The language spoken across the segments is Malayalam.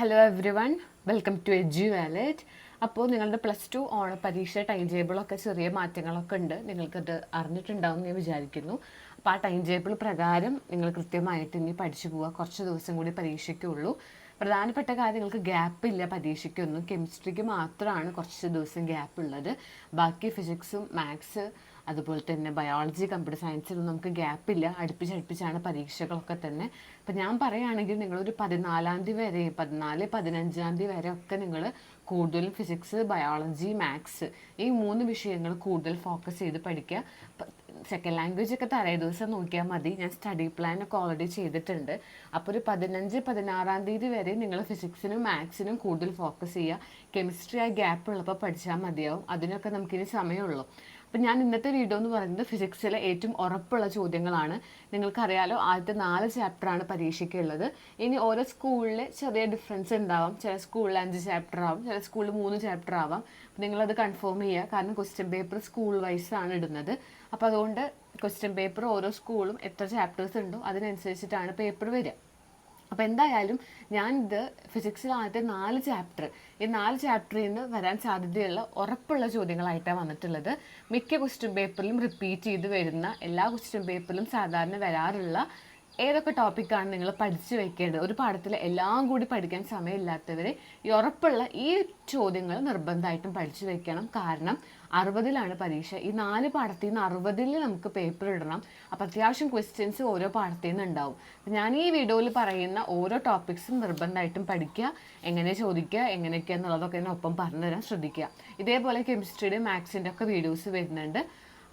Hello everyone welcome to Edu Wallet അപ്പോൾ നിങ്ങളുടെ പ്ലസ് ടു ഓണ പരീക്ഷ ടൈം ടേബിളൊക്കെ ചെറിയ മാറ്റങ്ങളൊക്കെ ഉണ്ട്. നിങ്ങൾക്കത് അറിഞ്ഞിട്ടുണ്ടാവും ഞാൻ വിചാരിക്കുന്നു. അപ്പോൾ ആ ടൈം ടേബിൾ പ്രകാരം നിങ്ങൾ കൃത്യമായിട്ട് ഇനി പഠിച്ചു പോവുക. കുറച്ച് ദിവസം കൂടി പരീക്ഷയ്ക്കുള്ളൂ പ്രധാനപ്പെട്ട കാര്യങ്ങൾക്ക് ഗ്യാപ്പ് ഇല്ല പരീക്ഷയ്ക്കൊന്നും. കെമിസ്ട്രിക്ക് മാത്രമാണ് കുറച്ച് ദിവസം ഗ്യാപ്പ് ഉള്ളത്. ബാക്കി ഫിസിക്സും മാത്സ് അതുപോലെ തന്നെ ബയോളജി കമ്പ്യൂട്ടർ സയൻസിലും നമുക്ക് ഗ്യാപ്പ് ഇല്ല. അടുപ്പിച്ചടുപ്പിച്ചാണ് പരീക്ഷകളൊക്കെ തന്നെ. അപ്പം ഞാൻ പറയുകയാണെങ്കിൽ നിങ്ങളൊരു പതിനാലാം തീയതി വരെ പതിനാല് പതിനഞ്ചാം തീയതി വരെ ഒക്കെ നിങ്ങൾ കൂടുതലും ഫിസിക്സ് ബയോളജി മാത്സ് ഈ മൂന്ന് വിഷയങ്ങൾ കൂടുതൽ ഫോക്കസ് ചെയ്ത് പഠിക്കുക. സെക്കൻഡ് ലാംഗ്വേജ് ഒക്കെ തലേ ദിവസം നോക്കിയാൽ മതി. ഞാൻ സ്റ്റഡി പ്ലാൻ ഒക്കെ ഓൾറെഡി ചെയ്തിട്ടുണ്ട്. അപ്പോൾ ഒരു പതിനഞ്ച് പതിനാറാം തീയതി വരെ നിങ്ങൾ ഫിസിക്സിനും മാത്സിനും കൂടുതൽ ഫോക്കസ് ചെയ്യുക. കെമിസ്ട്രി ആ ഗ്യാപ്പ് ഉള്ളപ്പോൾ പഠിച്ചാൽ മതിയാവും. അതിനൊക്കെ നമുക്കിനി സമയമുള്ളൂ. അപ്പം ഞാൻ ഇന്നത്തെ വീഡിയോ എന്ന് പറയുന്നത് ഫിസിക്സിലെ ഏറ്റവും ഉറപ്പുള്ള ചോദ്യങ്ങളാണ്. നിങ്ങൾക്കറിയാലോ ആദ്യത്തെ നാല് ചാപ്റ്ററാണ് പരീക്ഷയ്ക്കുള്ളത്. ഇനി ഓരോ സ്കൂളിലെ ചെറിയ ഡിഫറൻസ് ഉണ്ടാവാം. ചില സ്കൂളിൽ അഞ്ച് ചാപ്റ്റർ ആവും ചില സ്കൂളിൽ മൂന്ന് ചാപ്റ്റർ ആവാം. നിങ്ങളത് കൺഫേം ചെയ്യുക. കാരണം ക്വസ്റ്റ്യൻ പേപ്പർ സ്കൂൾ വൈസ് ആണ് ഇടുന്നത്. അപ്പോൾ അതുകൊണ്ട് ക്വസ്റ്റ്യൻ പേപ്പർ ഓരോ സ്കൂളും എത്ര ചാപ്റ്റേഴ്സ് ഉണ്ടോ അതിനനുസരിച്ചിട്ടാണ് പേപ്പർ വരിക. അപ്പോൾ എന്തായാലും ഞാനിത് ഫിസിക്സിൽ ആദ്യത്തെ നാല് ചാപ്റ്റർ ഈ നാല് ചാപ്റ്ററിൽ നിന്ന് വരാൻ സാധ്യതയുള്ള ഉറപ്പുള്ള ചോദ്യങ്ങളായിട്ടാണ് വന്നിട്ടുള്ളത്. മിക്ക ക്വസ്റ്റ്യൻ പേപ്പറിലും റിപ്പീറ്റ് ചെയ്ത് വരുന്ന എല്ലാ ക്വസ്റ്റ്യൻ പേപ്പറിലും സാധാരണ വരാറുള്ള ഏതൊക്കെ ടോപ്പിക്കാണ് നിങ്ങൾ പഠിച്ചു വെക്കേണ്ടത്? ഒരു പാഠത്തിൽ എല്ലാം കൂടി പഠിക്കാൻ സമയമില്ലാത്തവർ ഉറപ്പുള്ള ഈ ചോദ്യങ്ങൾ നിർബന്ധമായിട്ടും പഠിച്ചു വെക്കണം. കാരണം അറുപതിലാണ് പരീക്ഷ. ഈ നാല് പാഠത്തിൽ നിന്ന് അറുപതിൽ നമുക്ക് പേപ്പർ ഇടണം. അപ്പം അത്യാവശ്യം ക്വസ്റ്റ്യൻസ് ഓരോ പാഠത്തിൽ നിന്ന് ഉണ്ടാവും ഞാൻ ഈ വീഡിയോയിൽ പറയുന്ന ഓരോ ടോപ്പിക്സും നിർബന്ധമായിട്ടും പഠിക്കുക. എങ്ങനെ ചോദിക്കുക എങ്ങനെയൊക്കെ എന്നുള്ളതൊക്കെ ഞാൻ ഒപ്പം പറഞ്ഞുതരാൻ ശ്രദ്ധിക്കുക. ഇതേപോലെ കെമിസ്ട്രിയുടെ മാത്സിന്റെ ഒക്കെ വീഡിയോസ് വരുന്നുണ്ട്.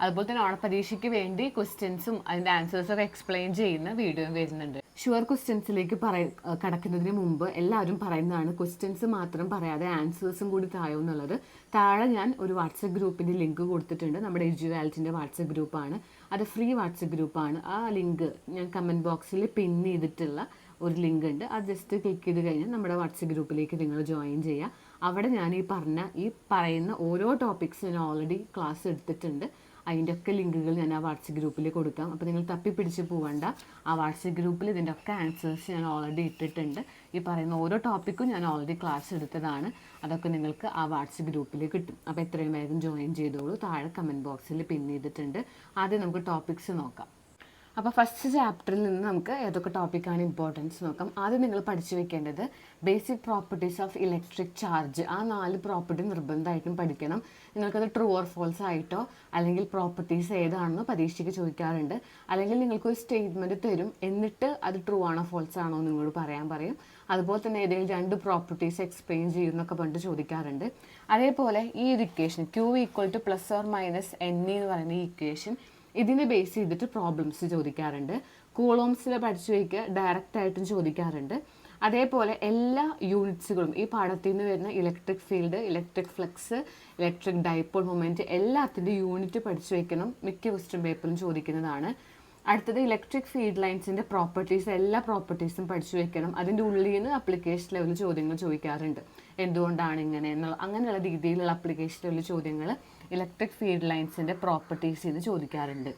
അതുപോലെ തന്നെ ഓണപരീക്ഷയ്ക്ക് വേണ്ടി ക്വസ്റ്റ്യൻസും അതിന്റെ ആൻസേഴ്സും ഒക്കെ എക്സ്പ്ലെയിൻ ചെയ്യുന്ന വീഡിയോ വരുന്നുണ്ട്. ഷുവർ ക്വസ്റ്റ്യൻസിലേക്ക് പറയ കടക്കുന്നതിന് മുമ്പ് എല്ലാവരും പറയുന്നതാണ് ക്വസ്റ്റ്യൻസ് മാത്രം പറയാതെ ആൻസേഴ്സും കൂടി തായോ എന്നുള്ളത്. താഴെ ഞാൻ ഒരു വാട്സപ്പ് ഗ്രൂപ്പിന്റെ ലിങ്ക് കൊടുത്തിട്ടുണ്ട്. നമ്മുടെ എജുവാലിറ്റിന്റെ വാട്സപ്പ് ഗ്രൂപ്പാണ് അത് ഫ്രീ വാട്സപ്പ് ഗ്രൂപ്പാണ് ആ ലിങ്ക് ഞാൻ കമന്റ് ബോക്സിൽ പിൻ ചെയ്തിട്ടുള്ള ഒരു ലിങ്ക് ഉണ്ട്. അത് ജസ്റ്റ് ക്ലിക്ക് ചെയ്ത് കഴിഞ്ഞാൽ നമ്മുടെ വാട്സപ്പ് ഗ്രൂപ്പിലേക്ക് നിങ്ങൾ ജോയിൻ ചെയ്യുക. അവിടെ ഞാൻ ഈ പറഞ്ഞ ഈ പറയുന്ന ഓരോ ടോപ്പിക്സ് ഞാൻ ഓൾറെഡി ക്ലാസ് എടുത്തിട്ടുണ്ട്. അതിന്റെ ഒക്കെ ലിങ്കുകൾ ഞാൻ ആ വാട്സപ്പ് ഗ്രൂപ്പിൽ കൊടുക്കാം. അപ്പോൾ നിങ്ങൾ തപ്പി തപ്പിപ്പിടിച്ച് പോകണ്ട ആ വാട്സപ്പ് ഗ്രൂപ്പിൽ ഇതിന്റെ ഒക്കെ ആൻസേഴ്സ് ഞാൻ ഓൾറെഡി ഇട്ടിട്ടുണ്ട്. ഈ പറയുന്ന ഓരോ ടോപ്പിക്കും ഞാൻ ഓൾറെഡി ക്ലാസ് എടുത്തതാണ്. അതൊക്കെ നിങ്ങൾക്ക് ആ വാട്സപ്പ് ഗ്രൂപ്പിൽ കിട്ടും. അപ്പോൾ എത്രയും വേഗം ജോയിൻ ചെയ്തോളൂ. താഴെ കമന്റ് ബോക്സിൽ പിൻ ചെയ്തിട്ടുണ്ട്. ആദ്യം നമുക്ക് ടോപ്പിക്സ് നോക്കാം. അപ്പോൾ ഫസ്റ്റ് ചാപ്റ്ററിൽ നിന്ന് നമുക്ക് ഏതൊക്കെ ടോപ്പിക്കാണ് ഇമ്പോർട്ടൻസ് നോക്കാം. ആദ്യം നിങ്ങൾ പഠിച്ചു വെക്കേണ്ടത് basic properties of electric charge ആ നാല് പ്രോപ്പർട്ടി നിർബന്ധമായിട്ടും പഠിക്കണം. നിങ്ങൾക്കത് ട്രൂ ഓർ ഫോൾസ് ആയിട്ടോ അല്ലെങ്കിൽ പ്രോപ്പർട്ടീസ് ഏതാണെന്നോ പരീക്ഷയ്ക്ക് ചോദിക്കാറുണ്ട്. അല്ലെങ്കിൽ നിങ്ങൾക്കൊരു സ്റ്റേറ്റ്മെന്റ് തരും എന്നിട്ട് അത് ട്രൂ ആണോ ഫോൾസ് ആണോ നിങ്ങളോട് പറയാൻ പറയും. അതുപോലെ തന്നെ ഏതെങ്കിലും രണ്ട് പ്രോപ്പർട്ടീസ് എക്സ്പ്ലെയിൻ ചെയ്യുന്നൊക്കെ പറഞ്ഞിട്ട് ചോദിക്കാറുണ്ട്. അതേപോലെ ഈ ഒരു equation Q equal to plus or minus N എന്ന് പറയുന്ന ഈ ഇക്വേഷൻ ഇതിനെ ബേസ് ചെയ്തിട്ട് പ്രോബ്ലംസ് ചോദിക്കാറുണ്ട്. കൂളോംസിൽ പഠിച്ചു വയ്ക്കുക ഡയറക്റ്റ് ആയിട്ടും ചോദിക്കാറുണ്ട്. അതേപോലെ എല്ലാ യൂണിറ്റ്സുകളും ഈ പാഠത്തിൽ നിന്ന് വരുന്ന electric field electric flux electric dipole moment എല്ലാത്തിന്റെ യൂണിറ്റ് പഠിച്ചു വയ്ക്കണം. മിക്ക ക്വസ്റ്റ്യൻ പേപ്പറും ചോദിക്കുന്നതാണ്. അടുത്തത് ഇലക്ട്രിക് ഫീൽഡ് ലൈൻസിന്റെ പ്രോപ്പർട്ടീസ് എല്ലാ പ്രോപ്പർട്ടീസും പഠിച്ചു വയ്ക്കണം. അതിന്റെ ഉള്ളിൽ നിന്ന് അപ്ലിക്കേഷൻ ലെവൽ ചോദ്യങ്ങൾ ചോദിക്കാറുണ്ട്. എന്തുകൊണ്ടാണ് ഇങ്ങനെ എന്നുള്ള അങ്ങനെയുള്ള രീതിയിലുള്ള അപ്ലിക്കേഷൻ ലെവൽ ചോദ്യങ്ങൾ ഇലക്ട്രിക് ഫീൽഡ് ലൈൻസിന്റെ പ്രോപ്പർട്ടീസ് എന്ന് ചോദിക്കാറുണ്ട്.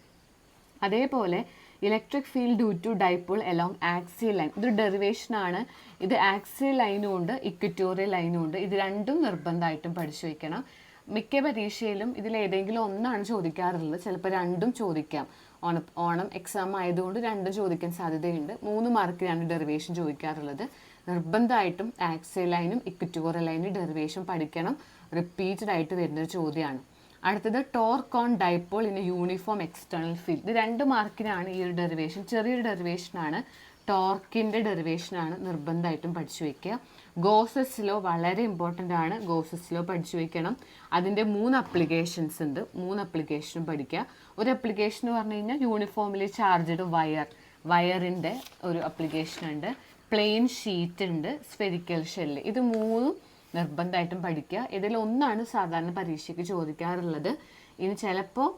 അതേപോലെ electric field due to dipole along axial line ഇതൊരു ഡെറിവേഷനാണ് ഇത് ആക്സിയൽ ലൈനും ഉണ്ട് ഇക്വറ്റോറിയൽ ലൈനും ഉണ്ട്. ഇത് രണ്ടും നിർബന്ധമായിട്ടും പഠിച്ചു വയ്ക്കണം മിക്ക പരീക്ഷയിലും ഇതിൽ ഏതെങ്കിലും ഒന്നാണ് ചോദിക്കാറുള്ളത്. ചിലപ്പോൾ രണ്ടും ചോദിക്കാം. ഓണം ഓണം എക്സാം ആയതുകൊണ്ട് രണ്ടും ചോദിക്കാൻ സാധ്യതയുണ്ട്. മൂന്ന് മാർക്കിനാണ് ഡെറിവേഷൻ ചോദിക്കാറുള്ളത്. നിർബന്ധമായിട്ടും ആക്സിയൽ ലൈനും ഇക്വറ്റോറിയൽ ലൈനും ഡെറിവേഷൻ പഠിക്കണം. റിപ്പീറ്റഡ് ആയിട്ട് വരുന്നൊരു ചോദ്യമാണ്. അടുത്തത് torque on dipole in uniform external field. ഇത് രണ്ട് മാർക്കിനാണ് ഈ ഒരു ഡെറിവേഷൻ. ചെറിയൊരു ഡെറിവേഷനാണ് ടോർക്കിന്റെ ഡെറിവേഷനാണ് നിർബന്ധമായിട്ടും പഠിച്ചു വയ്ക്കുക ഗോസസ് ലോ വളരെ ഇമ്പോർട്ടന്റ് ആണ് ഗോസസ് ലോ പഠിച്ചു വയ്ക്കണം അതിന്റെ മൂന്ന് അപ്ലിക്കേഷൻസ് ഉണ്ട്. മൂന്ന് അപ്ലിക്കേഷനും പഠിക്കുക. ഒരു അപ്ലിക്കേഷൻ എന്ന് പറഞ്ഞു കഴിഞ്ഞാൽ യൂണിഫോമിൽ ചാർജഡ് വയർ വയറിന്റെ ഒരു അപ്ലിക്കേഷൻ ഉണ്ട്. പ്ലെയിൻ ഷീറ്റ് ഉണ്ട്. സ്ഫെരിക്കൽ ഷെല്ല് ഇത് മൂന്നും നിർബന്ധമായിട്ടും പഠിക്കുക. ഇതിലൊന്നാണ് സാധാരണ പരീക്ഷയ്ക്ക് ചോദിക്കാറുള്ളത്. ഇനി ചിലപ്പോൾ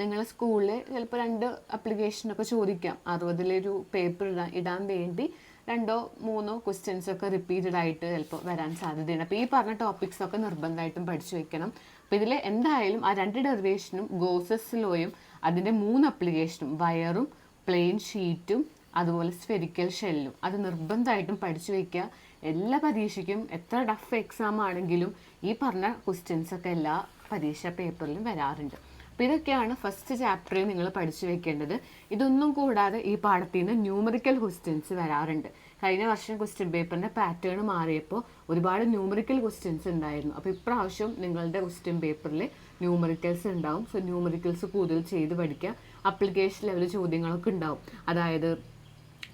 നിങ്ങൾ സ്കൂളിൽ ചിലപ്പോൾ രണ്ട് അപ്ലിക്കേഷനൊക്കെ ചോദിക്കാം. അറുപതിലൊരു പേപ്പർ ഇടാൻ ഇടാൻ വേണ്ടി രണ്ടോ മൂന്നോ ക്വസ്റ്റ്യൻസ് ഒക്കെ റിപ്പീറ്റഡ് ആയിട്ട് ചിലപ്പോൾ വരാൻ സാധ്യതയുണ്ട്. അപ്പോൾ ഈ പറഞ്ഞ ടോപ്പിക്സ് ഒക്കെ നിർബന്ധമായിട്ടും പഠിച്ചു വെക്കണം. അപ്പോൾ ഇതിൽ എന്തായാലും ആ രണ്ട് ഡെറിവേഷനും ഗോസസ് ലോയും അതിന്റെ മൂന്ന് അപ്ലിക്കേഷനും വയറും പ്ലെയിൻ ഷീറ്റും അതുപോലെ സ്ഫെരിക്കൽ ഷെല്ലും അത് നിർബന്ധമായിട്ടും പഠിച്ചു വയ്ക്കുക എല്ലാ പരീക്ഷയ്ക്കും എത്ര ടഫ് എക്സാം ആണെങ്കിലും ഈ പറഞ്ഞ ക്വസ്റ്റ്യൻസ് ഒക്കെ എല്ലാ പരീക്ഷ പേപ്പറിലും വരാറുണ്ട്. അപ്പോൾ ഇതൊക്കെയാണ് ഫസ്റ്റ് ചാപ്റ്ററിൽ നിങ്ങൾ പഠിച്ചു വെക്കേണ്ടത്. ഇതൊന്നും കൂടാതെ ഈ പാഠത്തിൽ നിന്ന് ന്യൂമറിക്കൽ ക്വസ്റ്റ്യൻസ് വരാറുണ്ട്. കഴിഞ്ഞ വർഷം ക്വസ്റ്റ്യൻ പേപ്പറിന്റെ പാറ്റേൺ മാറിയപ്പോൾ ഒരുപാട് ന്യൂമറിക്കൽ ക്വസ്റ്റ്യൻസ് ഉണ്ടായിരുന്നു. അപ്പോൾ ഇപ്രാവശ്യം നിങ്ങളുടെ ക്വസ്റ്റ്യൻ പേപ്പറിൽ ന്യൂമറിക്കൽസ് ഉണ്ടാവും. സോ ന്യൂമറിക്കൽസ് കൂടുതൽ ചെയ്ത് പഠിക്കുക. അപ്ലിക്കേഷൻ ലെവൽ ചോദ്യങ്ങളൊക്കെ ഉണ്ടാവും. അതായത്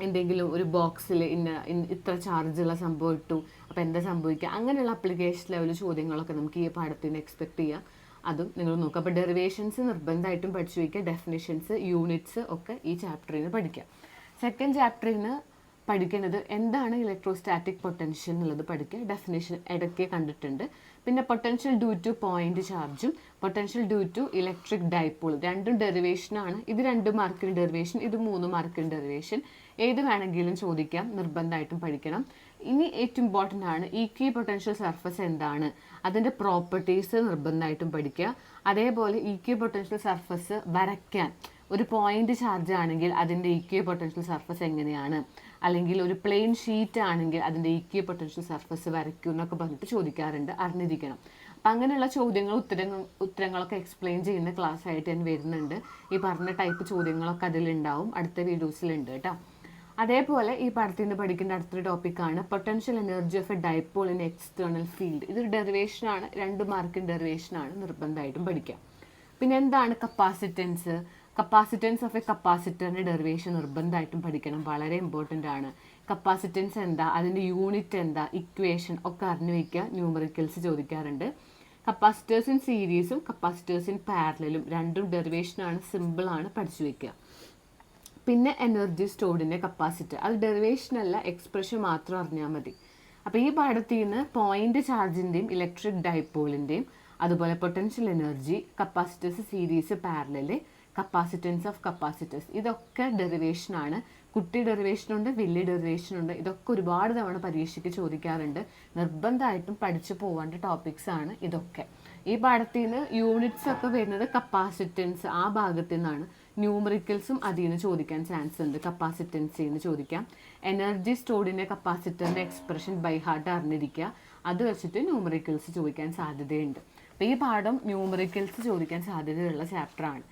എന്തെങ്കിലും ഒരു ബോക്സിൽ ഇന്ന ഇത്ര ചാർജുള്ള സംഭവം ഇട്ടു. അപ്പോൾ എന്താ സംഭവിക്കുക? അങ്ങനെയുള്ള അപ്ലിക്കേഷൻ ലെവൽ ചോദ്യങ്ങളൊക്കെ നമുക്ക് ഈ പാഠത്തിൽ നിന്ന് എക്സ്പെക്ട് ചെയ്യാം. അതും നിങ്ങൾ നോക്കുക. അപ്പോൾ ഡെറിവേഷൻസ് നിർബന്ധമായിട്ടും പഠിച്ചു വയ്ക്കുക. ഡെഫിനിഷൻസ് യൂണിറ്റ്സ് ഒക്കെ ഈ ചാപ്റ്ററിൽ നിന്ന് പഠിക്കുക. സെക്കൻഡ് ചാപ്റ്ററിൽ നിന്ന് പഠിക്കുന്നത് എന്താണ് ഇലക്ട്രോസ്റ്റാറ്റിക് പൊട്ടൻഷ്യൽ എന്നുള്ളത് പഠിക്കുക. ഡെഫിനേഷൻ ഇടയ്ക്ക് കണ്ടിട്ടുണ്ട്. പിന്നെ പൊട്ടൻഷ്യൽ ഡ്യൂ ടു പോയിന്റ് ചാർജും potential due to electric dipole രണ്ടും ഡെറിവേഷനാണ് ഇത് രണ്ട് മാർക്കിന് ഡെറിവേഷൻ ഇത് മൂന്ന് മാർക്കിന് ഡെറിവേഷൻ ഏത് വേണമെങ്കിലും ചോദിക്കാം നിർബന്ധമായിട്ടും പഠിക്കണം. ഇനി ഏറ്റവും ഇമ്പോർട്ടന്റ് ആണ് ഈക്വി പൊട്ടൻഷ്യൽ സർഫസ് എന്താണ്? അതിന്റെ പ്രോപ്പർട്ടീസ് നിർബന്ധമായിട്ടും പഠിക്കുക. അതേപോലെ ഈക്വി പൊട്ടൻഷ്യൽ സർഫസ് വരയ്ക്കാൻ. ഒരു പോയിന്റ് ചാർജ് ആണെങ്കിൽ അതിന്റെ ഈക്വി പൊട്ടൻഷ്യൽ സർഫസ് എങ്ങനെയാണ്? അല്ലെങ്കിൽ ഒരു പ്ലെയിൻ ഷീറ്റ് ആണെങ്കിൽ അതിന്റെ ഈക്വി പൊട്ടൻഷ്യൽ സർഫസ് വരയ്ക്കൂ എന്നൊക്കെ പറഞ്ഞിട്ട് ചോദിക്കാറുണ്ട് അറിഞ്ഞിരിക്കണം. അപ്പം അങ്ങനെയുള്ള ചോദ്യങ്ങൾ ഉത്തരങ്ങൾ ഉത്തരങ്ങളൊക്കെ എക്സ്പ്ലെയിൻ ചെയ്യുന്ന ക്ലാസ് ആയിട്ട് ഞാൻ വരുന്നുണ്ട്. ഈ പറഞ്ഞ ടൈപ്പ് ചോദ്യങ്ങളൊക്കെ അതിലുണ്ടാവും. അടുത്ത വീഡിയോസിലുണ്ട് കേട്ടോ. അതേപോലെ ഈ പാഠത്തിൽ നിന്ന് പഠിക്കേണ്ട അടുത്തൊരു ടോപ്പിക്കാണ് potential energy of a dipole in external field ഇതൊരു ഡെറിവേഷനാണ് രണ്ട് മാർക്കിന്റെ ഡെറിവേഷനാണ് നിർബന്ധമായിട്ടും പഠിക്കുക പിന്നെ എന്താണ് കപ്പാസിറ്റൻസ് കപ്പാസിറ്റൻസ് ഓഫ് എ കപ്പാസിറ്ററിന്റെ ഡെറിവേഷൻ നിർബന്ധമായിട്ടും പഠിക്കണം. വളരെ ഇമ്പോർട്ടന്റ് ആണ്. കപ്പാസിറ്റൻസ് എന്താ? അതിന്റെ യൂണിറ്റ് എന്താ? ഇക്വേഷൻ ഒക്കെ അറിഞ്ഞു വയ്ക്കുക ന്യൂമറിക്കൽസ് ചോദിക്കാറുണ്ട്. കപ്പാസിറ്റേഴ്സ് ഇൻ സീരീസും കപ്പാസിറ്റേഴ്സ് ഇൻ പാരലും രണ്ടും ഡെറിവേഷനാണ് സിമ്പിളാണ് പഠിച്ചു വയ്ക്കുക പിന്നെ എനർജി സ്റ്റോർഡിന്റെ കപ്പാസിറ്റി അത് ഡെറിവേഷൻ അല്ല എക്സ്പ്രഷൻ മാത്രം അറിഞ്ഞാൽ മതി. അപ്പോൾ ഈ പാഠത്തിൽ നിന്ന് പോയിന്റ് ചാർജിന്റെയും ഇലക്ട്രിക് ഡൈപ്പോളിന്റെയും അതുപോലെ potential energy capacitors series parallel capacitance of capacitors ഇതൊക്കെ ഡെറിവേഷനാണ് കുട്ടി ഡെറിവേഷൻ ഉണ്ട് വലിയ ഡെറിവേഷൻ ഉണ്ട്. ഇതൊക്കെ ഒരുപാട് തവണ പരീക്ഷയ്ക്ക് ചോദിക്കാറുണ്ട്. നിർബന്ധമായിട്ടും പഠിച്ചു പോകേണ്ട ടോപ്പിക്സ് ആണ് ഇതൊക്കെ. ഈ പാഠത്തിൽ നിന്ന് യൂണിറ്റ്സ് ഒക്കെ വരുന്നത് കപ്പാസിറ്റൻസ് ആ ഭാഗത്തു നിന്നാണ് ന്യൂമറിക്കൽസും അതിൽ നിന്ന് ചോദിക്കാൻ ചാൻസ് ഉണ്ട്. കപ്പാസിറ്റൻസിൽ നിന്ന് ചോദിക്കാം. എനർജി സ്റ്റോർഡിന്റെ കപ്പാസിറ്ററിന്റെ എക്സ്പ്രഷൻ ബൈ ഹാർട്ട് അറിഞ്ഞിരിക്കുക. അത് വെച്ചിട്ട് ന്യൂമറിക്കൽസ് ചോദിക്കാൻ സാധ്യതയുണ്ട്. അപ്പോൾ ഈ പാഠം ന്യൂമറിക്കൽസ് ചോദിക്കാൻ സാധ്യതയുള്ള ചാപ്റ്ററാണ്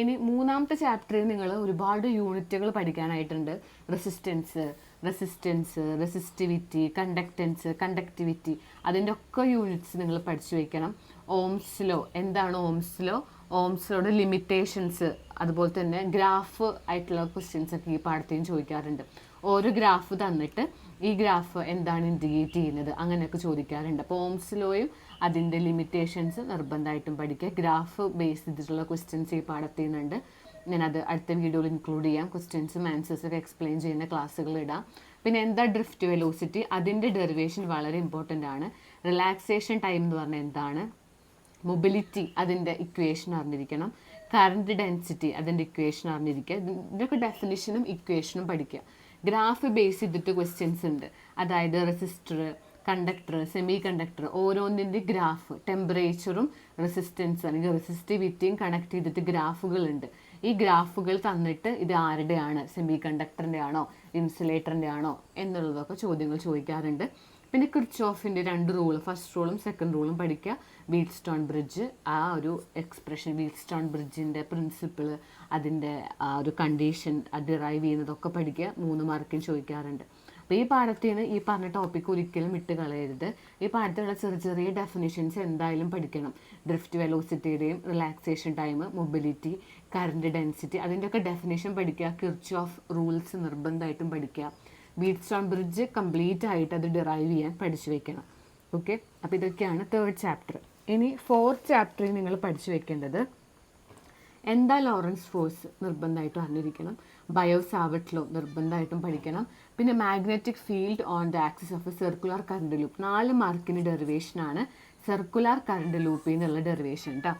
ഇനി മൂന്നാമത്തെ ചാപ്റ്ററിൽ നിങ്ങൾ ഒരുപാട് യൂണിറ്റുകൾ പഠിക്കാനായിട്ടുണ്ട്. Resistance resistance resistivity conductance conductivity അതിന്റെ ഒക്കെ യൂണിറ്റ്സ് നിങ്ങൾ പഠിച്ചു വയ്ക്കണം ഓംസ് ലോ എന്താണ് ഓംസ് ലോ ഓംസ് ലോയുടെ ലിമിറ്റേഷൻസ് അതുപോലെ തന്നെ ഗ്രാഫ് ആയിട്ടുള്ള ക്വസ്റ്റ്യൻസ് ഒക്കെ ഈ പാഠത്തെയും ചോദിക്കാറുണ്ട്. ഓരോ ഗ്രാഫ് തന്നിട്ട് ഈ ഗ്രാഫ് എന്താണ് ഇൻഡിക്കേറ്റ് ചെയ്യുന്നത്? അങ്ങനെയൊക്കെ ചോദിക്കാറുണ്ട്. അപ്പോൾ ഓംസ് ലോയും അതിന്റെ ലിമിറ്റേഷൻസ് നിർബന്ധമായിട്ടും പഠിക്കുക. ഗ്രാഫ് ബേസ് ചെയ്തിട്ടുള്ള ക്വസ്റ്റ്യൻസ് ഈ പാഠത്തിൽ നിന്നുണ്ട്. ഞാനത് അടുത്ത വീഡിയോയിൽ ഇൻക്ലൂഡ് ചെയ്യാം. ക്വസ്റ്റ്യൻസും ആൻസേഴ്സും ഒക്കെ എക്സ്പ്ലെയിൻ ചെയ്യുന്ന ക്ലാസ്സുകൾ ഇടാം. പിന്നെ എന്താ ഡ്രിഫ്റ്റ് വെലോസിറ്റി അതിന്റെ ഡെറിവേഷൻ വളരെ ഇമ്പോർട്ടന്റ് ആണ്. റിലാക്സേഷൻ ടൈം എന്ന് പറഞ്ഞാൽ എന്താണ്? മൊബിലിറ്റി അതിന്റെ ഇക്വേഷൻ അറിഞ്ഞിരിക്കണം. കറണ്ട് ഡെൻസിറ്റി അതിന്റെ ഇക്വേഷൻ അറിഞ്ഞിരിക്കുക. ഇതിന്റെയൊക്കെ ഡെഫിനിഷനും ഇക്വേഷനും പഠിക്കുക. ഗ്രാഫ് ബേസ് ചെയ്തിട്ട് ക്വസ്റ്റ്യൻസ് ഉണ്ട്. അതായത് റെസിസ്റ്റർ കണ്ടക്ടർ സെമി കണ്ടക്ടർ ഓരോന്നിന്റെ ഗ്രാഫ് ടെമ്പറേച്ചറും റെസിസ്റ്റൻസ് അല്ലെങ്കിൽ റെസിസ്റ്റിവിറ്റിയും കണക്ട് ചെയ്തിട്ട് ഗ്രാഫുകളുണ്ട് ഈ ഗ്രാഫുകൾ തന്നിട്ട് ഇത് ആരുടെയാണ്? സെമി കണ്ടക്ടറിന്റെ ആണോ ഇൻസുലേറ്ററിന്റെ ആണോ എന്നുള്ളതൊക്കെ ചോദ്യങ്ങൾ ചോദിക്കാറുണ്ട്. പിന്നെ ക്രിച്ചോഫിന്റെ രണ്ട് റൂൾ ഫസ്റ്റ് റൂളും സെക്കൻഡ് റൂളും പഠിക്കുക വീറ്റ് സ്റ്റോൺ ബ്രിഡ്ജ് ആ ഒരു എക്സ്പ്രഷൻ വീറ്റ് സ്റ്റോൺ ബ്രിഡ്ജിന്റെ പ്രിൻസിപ്പിൾ അതിന്റെ ആ ഒരു കണ്ടീഷൻ ഡിറൈവ് ചെയ്യുന്നതൊക്കെ പഠിക്കുക മൂന്ന് മാർക്കിന് ചോദിക്കാറുണ്ട്. അപ്പോൾ ഈ പാഠത്തിൽ നിന്ന് ഈ പറഞ്ഞ ടോപ്പിക്ക് ഒരിക്കലും വിട്ട് കളയരുത്. ഈ പാഠത്തിലുള്ള ചെറിയ ചെറിയ ഡെഫിനിഷൻസ് എന്തായാലും പഠിക്കണം. Drift വെലോസിറ്റിയുടെയും relaxation time mobility current density അതിന്റെയൊക്കെ ഡെഫിനേഷൻ പഠിക്കുക കിർച്ച് ഓഫ് റൂൾസ് നിർബന്ധമായിട്ടും പഠിക്കുക ബീറ്റ് സ്റ്റോൺ ബ്രിഡ്ജ് കംപ്ലീറ്റ് ആയിട്ട് അത് ഡിറൈവ് ചെയ്യാൻ പഠിച്ചു വെക്കണം. ഓക്കെ അപ്പോൾ ഇതൊക്കെയാണ് തേർഡ് ചാപ്റ്റർ ഇനി ഫോർത്ത് ചാപ്റ്ററിൽ നിങ്ങൾ പഠിച്ചു വെക്കേണ്ടത് എന്താ ലോറൻസ് ഫോഴ്സ് നിർബന്ധമായിട്ടും അറിഞ്ഞിരിക്കണം? ബയോ ലോ നിർബന്ധമായിട്ടും പഠിക്കണം. പിന്നെ magnetic field on the axis of a circular current loop നാല് മാർക്കിന് ഡെറിവേഷനാണ് സർക്കുലർ കറണ്ട് ലൂപ്പിൽ നിന്നുള്ള ഡെറിവേഷൻ കേട്ടോ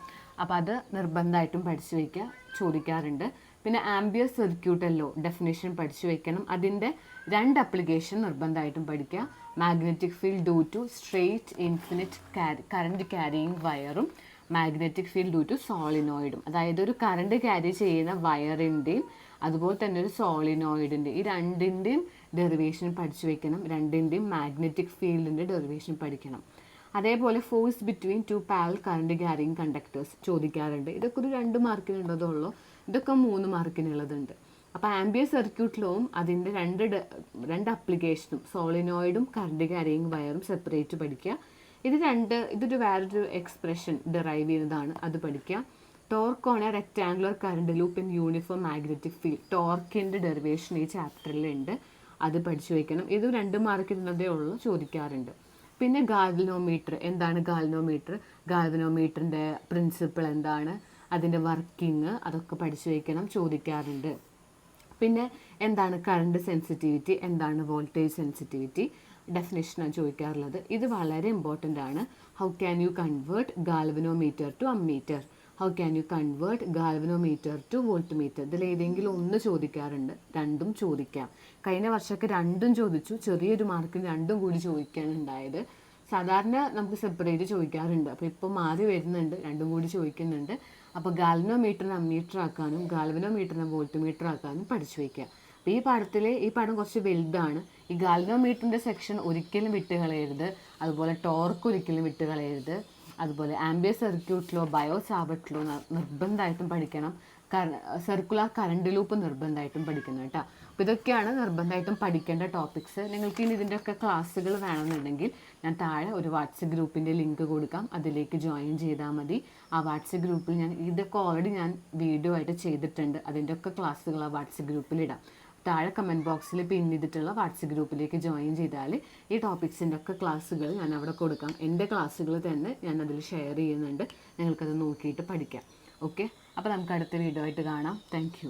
അപ്പോൾ അത് നിർബന്ധമായിട്ടും പഠിച്ചു വയ്ക്കുക ചോദിക്കാറുണ്ട്. പിന്നെ ആംബിയർ സർക്യൂട്ടല്ലോ ഡെഫിനേഷൻ പഠിച്ചു വെക്കണം. അതിന്റെ രണ്ട് അപ്ലിക്കേഷൻ നിർബന്ധമായിട്ടും പഠിക്കുക. Magnetic field due to straight infinite carry current carrying വയറും മാഗ്നറ്റിക് ഫീൽഡ് ഡ്യൂ ടു സോളിനോയിഡും അതായത് ഒരു കറണ്ട് ക്യാരി ചെയ്യുന്ന വയറിന്റെയും അതുപോലെ തന്നെ ഒരു സോളിനോയിഡിന്റെ ഈ രണ്ടിന്റെയും ഡെറിവേഷൻ പഠിച്ചു വെക്കണം. രണ്ടിന്റെയും മാഗ്നറ്റിക് ഫീൽഡിന്റെ ഡെറിവേഷൻ പഠിക്കണം. അതേപോലെ force between two parallel current carrying conductors ചോദിക്കാറുണ്ട്. ഇതൊക്കെ ഒരു രണ്ട് മാർക്കിനുള്ളതുള്ളൂ ഇതൊക്കെ മൂന്ന് മാർക്കിനുള്ളതുണ്ട് അപ്പോൾ ആംബിയ സർക്യൂട്ട് ലോവും അതിന്റെ രണ്ട് രണ്ട് അപ്ലിക്കേഷനും സോളിനോയിഡും കറണ്ട് ക്യാരിങ് വയറും സെപ്പറേറ്റ് പഠിക്കുക ഇത് രണ്ട് ഇതൊരു വേറൊരു എക്സ്പ്രഷൻ ഡിറൈവ് ചെയ്യുന്നതാണ് അത് പഠിക്കുക torque on a current loop in uniform magnetic field ടോർക്കിന്റെ derivation ഈ ചാപ്റ്ററിലുണ്ട് അത് പഠിച്ചു വയ്ക്കണം ഇത് രണ്ട് മാർക്കിനുള്ളതേ ഉള്ളൂ ചോദിക്കാറുണ്ട്. പിന്നെ ഗാൽവനോമീറ്റർ. എന്താണ് ഗാൽവനോമീറ്റർ? ഗാൽവനോമീറ്ററിന്റെ പ്രിൻസിപ്പിൾ എന്താണ്? അതിന്റെ വർക്കിംഗ് അതൊക്കെ പഠിച്ചു വയ്ക്കണം ചോദിക്കാറുണ്ട്. പിന്നെ എന്താണ് കറണ്ട് സെൻസിറ്റിവിറ്റി എന്താണ് വോൾട്ടേജ് സെൻസിറ്റിവിറ്റി ഡെഫിനേഷനാണ് ചോദിക്കാറുള്ളത്. ഇത് വളരെ ഇമ്പോർട്ടന്റ് ആണ്. How can you convert galvanometer to ammeter how can you convert galvanometer to voltmeter ഇതിൽ ഏതെങ്കിലും ഒന്ന് ചോദിക്കാറുണ്ട്. രണ്ടും ചോദിക്കാം. കഴിഞ്ഞ വർഷമൊക്കെ രണ്ടും ചോദിച്ചു. ചെറിയൊരു മാർക്കിന് രണ്ടും കൂടി ചോദിക്കാനുണ്ടായത് സാധാരണ നമുക്ക് സെപ്പറേറ്റ് ചോദിക്കാറുണ്ട്. അപ്പോൾ ഇപ്പോൾ മാറി വരുന്നുണ്ട്. രണ്ടും കൂടി ചോദിക്കുന്നുണ്ട്. അപ്പോൾ ഗാൽവനോമീറ്ററിനെ അമ്മീറ്റർ ആക്കാനും ഗാൽവനോമീറ്ററിനെ വോൾട്ട് മീറ്റർ ആക്കാനും പഠിച്ചു വയ്ക്കുക. അപ്പോൾ ഈ പാഠത്തിൽ ഈ പാഠം കുറച്ച് വലുതാണ്. ഈ ഗാൽവനോമീറ്ററിന്റെ സെക്ഷൻ ഒരിക്കലും വിട്ട് കളയരുത് അതുപോലെ ടോർക്ക് ഒരിക്കലും വിട്ട് കളയരുത് അതുപോലെ ആംബിയ സർക്യൂട്ടിലോ ബയോ സാബറ്റിലോ നിർബന്ധമായിട്ടും പഠിക്കണം. സർക്കുലർ കറണ്ട് ലൂപ്പ് നിർബന്ധമായിട്ടും പഠിക്കണം കേട്ടോ. അപ്പോൾ ഇതൊക്കെയാണ് നിർബന്ധമായിട്ടും പഠിക്കേണ്ട ടോപ്പിക്സ് നിങ്ങൾക്ക് ഇനി ഇതിന്റെയൊക്കെ ക്ലാസ്സുകൾ വേണമെന്നുണ്ടെങ്കിൽ ഞാൻ താഴെ ഒരു വാട്സപ്പ് ഗ്രൂപ്പിന്റെ ലിങ്ക് കൊടുക്കാം. അതിലേക്ക് ജോയിൻ ചെയ്താൽ മതി. ആ വാട്സപ്പ് ഗ്രൂപ്പിൽ ഞാൻ ഇതൊക്കെ ഓൾറെഡി ഞാൻ വീഡിയോ ആയിട്ട് ചെയ്തിട്ടുണ്ട്. അതിന്റെയൊക്കെ ക്ലാസ്സുകൾ ആ വാട്സപ്പ് ഗ്രൂപ്പിലിടാം താഴെ കമന്റ് ബോക്സിൽ പിൻ ചെയ്തിട്ടുള്ള വാട്സപ്പ് ഗ്രൂപ്പിലേക്ക് ജോയിൻ ചെയ്താൽ ഈ ടോപ്പിക്സിന്റെ ഒക്കെ ക്ലാസ്സുകൾ ഞാൻ അവിടെ കൊടുക്കാം. എന്റെ ക്ലാസ്സുകൾ തന്നെ ഞാൻ അതിൽ ഷെയർ ചെയ്യുന്നുണ്ട്. നിങ്ങൾക്കത് നോക്കിയിട്ട് പഠിക്കാം. ഓക്കെ അപ്പോൾ നമുക്ക് അടുത്ത വീഡിയോ ആയിട്ട് കാണാം. താങ്ക്